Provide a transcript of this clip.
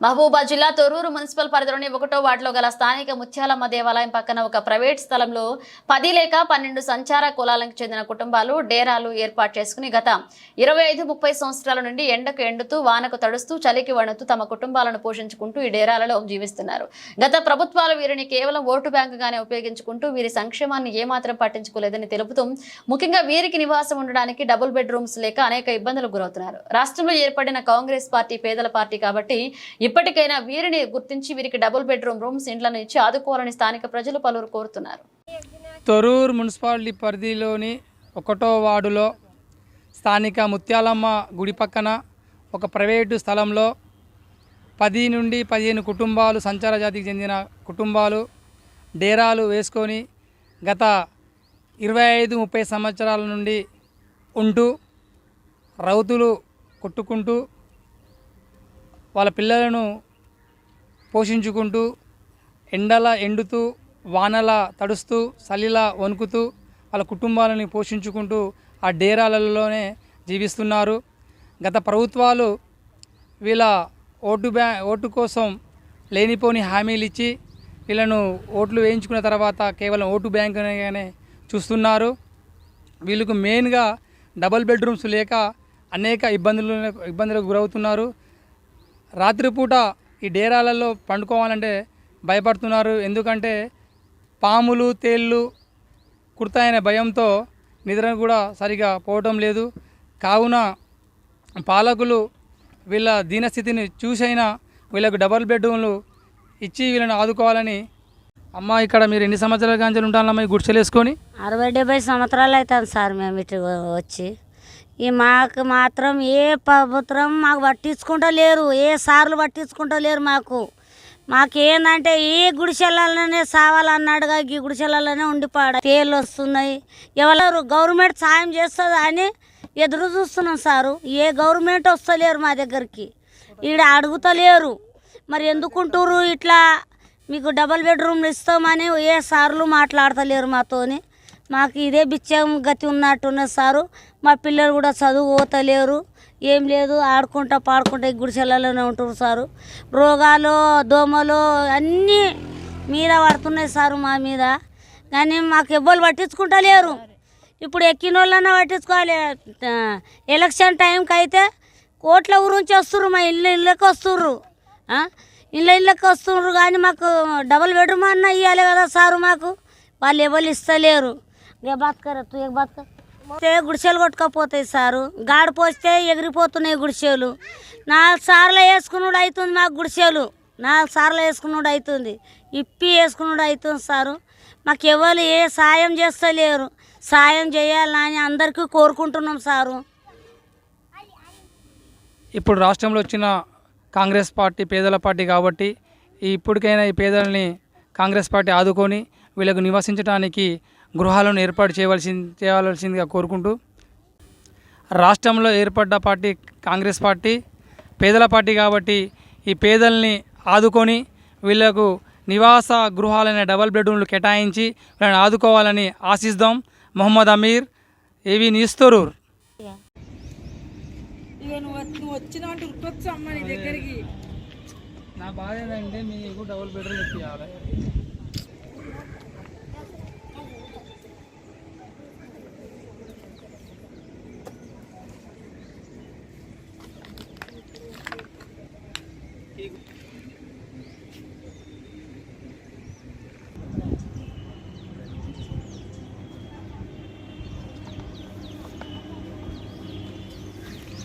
మహబూబా జిల్లా తొర్రూరు మున్సిపల్ పరిధిలోని ఒకటో వార్డులో గల స్థానిక ముత్యాలమ్మ దేవాలయం పక్కన ఒక ప్రైవేట్ స్థలంలో పది లేక పన్నెండు సంచార కులాలకు చెందిన కుటుంబాలు డేరాలు ఏర్పాటు చేసుకుని గత ఇరవై ఐదు ముప్పై సంవత్సరాల నుండి ఎండకు ఎండుతూ వానకు తడుస్తూ చలికి వణుతూ తమ కుటుంబాలను పోషించుకుంటూ ఈ డేరాలలో జీవిస్తున్నారు. గత ప్రభుత్వాలు వీరిని కేవలం ఓటు బ్యాంకుగానే ఉపయోగించుకుంటూ వీరి సంక్షేమాన్ని ఏమాత్రం పట్టించుకోలేదని తెలుపుతూ ముఖ్యంగా వీరికి నివాసం ఉండడానికి డబుల్ బెడ్రూమ్స్ లేక అనేక ఇబ్బందులకు గురవుతున్నారు. రాష్ట్రంలో ఏర్పడిన కాంగ్రెస్ పార్టీ పేదల పార్టీ కాబట్టి ఇప్పటికైనా వీరిని గుర్తించి వీరికి డబుల్ బెడ్రూమ్ రూమ్స్ ఇండ్లను ఇచ్చి ఆదుకోవాలని స్థానిక ప్రజలు పలువురు కోరుతున్నారు. తొరూరు మున్సిపాలిటీ పరిధిలోని ఒకటో వార్డులో స్థానిక ముత్యాలమ్మ గుడి పక్కన ఒక ప్రైవేటు స్థలంలో పది నుండి పదిహేను కుటుంబాలు సంచార జాతికి చెందిన కుటుంబాలు డేరాలు వేసుకొని గత ఇరవై ఐదు ముప్పై సంవత్సరాల నుండి ఉంటూ రౌతులు కొట్టుకుంటూ వాళ్ళ పిల్లలను పోషించుకుంటూ ఎండల ఎండుతూ వానల తడుస్తూ చలిలా వణుకుతూ వాళ్ళ కుటుంబాలని పోషించుకుంటూ ఆ డేరాలలోనే జీవిస్తున్నారు. గత ప్రభుత్వాలు వీళ్ళ ఓటు బ్యా ఓటు కోసం లేనిపోని హామీలు ఇచ్చి వీళ్ళను ఓట్లు వేయించుకున్న తర్వాత కేవలం ఓటు బ్యాంకుగానే చూస్తున్నారు. వీళ్ళకు మెయిన్గా డబల్ బెడ్రూమ్స్ లేక అనేక ఇబ్బందులు ఇబ్బందులకు గురవుతున్నారు. రాత్రిపూట ఈ డేరాలలో పండుకోవాలంటే భయపడుతున్నారు. ఎందుకంటే పాములు తేళ్ళు కుడతాయనే భయంతో నిద్ర కూడా సరిగా పోవటం లేదు. కావున పాలకులు వీళ్ళ దీనస్థితిని చూసైనా వీళ్ళకు డబల్ బెడ్రూమ్లు ఇచ్చి వీళ్ళని ఆదుకోవాలని అమ్మ ఇక్కడ మీరు ఎన్ని సంవత్సరాల కాంచెలు ఉంటానమ్మా ఈ గుడిసెలు వేసుకొని అరవై డెబ్బై సంవత్సరాలు అవుతాం సార్ మేము ఇటు వచ్చి. ఈ మాకు మాత్రం ఏ ప్రభుత్వం మాకు పట్టించుకుంటా లేరు ఏ సార్లు పట్టించుకుంటా లేరు మాకు. మాకు ఏంటంటే ఏ గుడిసెలలోనే సావాలన్నాడుగా ఈ గుడిసెలలోనే ఉండిపాడ తేళ్ళు వస్తున్నాయి. ఎవరు గవర్నమెంట్ సాయం చేస్తుంది అని ఎదురు చూస్తున్నాం సారు. ఏ గవర్నమెంట్ వస్తలేరు మా దగ్గరికి. ఈడ అడుగుతలేరు. మరి ఎందుకుంటారు ఇట్లా? మీకు డబల్ బెడ్రూమ్లు ఇస్తామని ఏ సార్లు మాట్లాడతలేరు మాతోని. మాకు ఇదే బిచ్చం గతి ఉన్నట్టున్నది సారు. మా పిల్లలు కూడా చదువు పోతలేరు. ఏం లేదు ఆడుకుంటా పాడుకుంటా ఈ గుడిసెలలోనే ఉంటారు సారు. రోగాలు దోమలు అన్నీ మీద పడుతున్నాయి సారు మా మీద. కానీ మాకు ఎవ్వరు పట్టించుకుంటా లేరు ఇప్పుడు ఎక్కిన వాళ్ళన్నా పట్టించుకోవాలి ఎలక్షన్ టైంకి అయితే కోట్ల గురించి వస్తుర్రు మా ఇల్లు ఇళ్ళకి వస్తుర్రు. ఇళ్ళ ఇళ్ళకి వస్తుర్రు. కానీ మాకు డబుల్ బెడ్రూమ్ అన్న ఇవ్వాలి కదా సారు మాకు. వాళ్ళు ఎవరు ఇస్తలేరు. ఇక బతకరు తూ ఇక బతక పోతే గుడిసెలు కొట్టుకపోతాయి సారు. గాడి పోస్తే ఎగిరిపోతున్నాయి గుడిసెలు. నాలుగు సార్లు వేసుకున్నాడు అవుతుంది మాకు గుడిసెలు. నాలుగు సార్లు వేసుకున్నాడు అవుతుంది ఇప్పి వేసుకున్నాడు అవుతుంది సారు. మాకు ఎవరు ఏ సాయం చేస్తలేరు. సాయం చేయాలని అందరికీ కోరుకుంటున్నాం సారు. ఇప్పుడు రాష్ట్రంలో వచ్చిన కాంగ్రెస్ పార్టీ పేదల పార్టీ కాబట్టి ఇప్పటికైనా ఈ పేదలని కాంగ్రెస్ పార్టీ ఆదుకొని వీళ్ళకు నివసించడానికి గృహాలను ఏర్పాటు చేయవలసి చేయవలసిందిగా కోరుకుంటూ రాష్ట్రంలో ఏర్పడ్డ పార్టీ కాంగ్రెస్ పార్టీ పేదల పార్టీ కాబట్టి ఈ పేదల్ని ఆదుకొని వీళ్ళకు నివాస గృహాలైన డబల్ బెడ్రూమ్లు కేటాయించి వీళ్ళని ఆదుకోవాలని ఆశిస్తాం. మొహమ్మద్ అమీర్ ఏవి న్యూస్ తొరూర్. నా బాధ ఏంటంటే మీకు డబుల్ బెడ్రూమ్ ఇప్పించాలి